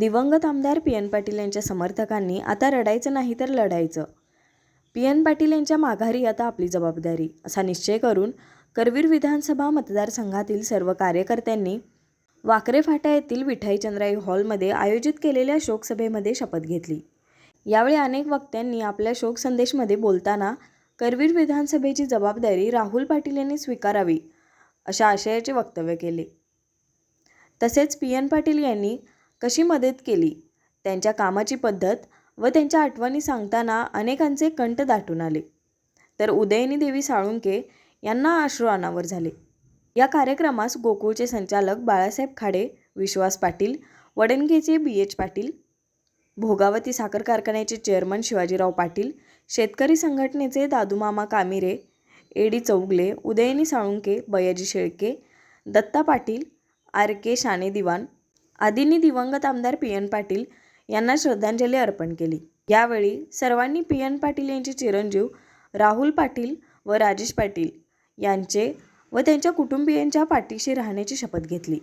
दिवंगत आमदार P N Patil यांच्या समर्थकांनी आता रडायचं नाही तर लढायचं. पी एन पाटील यांच्या माघारी आता आपली जबाबदारी असा निश्चय करून करवीर विधानसभा मतदारसंघातील सर्व कार्यकर्त्यांनी वाकरे फाटा येथील विठाई चंद्राई हॉलमध्ये आयोजित केलेल्या शोकसभेमध्ये शपथ घेतली. यावेळी अनेक वक्त्यांनी आपल्या शोक संदेशमध्ये बोलताना करवीर विधानसभेची जबाबदारी राहुल पाटील यांनी स्वीकारावी अशा आशयाचे वक्तव्य केले. तसेच पी एन पाटील यांनी कशी मदत केली? त्यांच्या कामाची पद्धत व त्यांच्या आठवणी सांगताना अनेकांचे कंठ दाटून आले. तर उदयनी देवी साळुंके यांना अश्रू अनावर झाले. या कार्यक्रमास गोकुळचे संचालक बाळासाहेब खाडे विश्वास पाटील वडणगेचे बी एच पाटील भोगावती साखर कारखान्याचे चेअरमन शिवाजीराव पाटील शेतकरी संघटनेचे दादूमामा कामिरे एडी चौगले उदयनी साळुंके बयाजी शेळके दत्ता पाटील आर के शाने दिवान आदींनी दिवंगत आमदार पी एन पाटील यांना श्रद्धांजली अर्पण केली. यावेळी सर्वांनी पी एन पाटील यांचे चिरंजीव राहुल पाटील व राजेश पाटील यांचे व त्यांच्या कुटुंबियांच्या पाठीशी राहण्याची शपथ घेतली.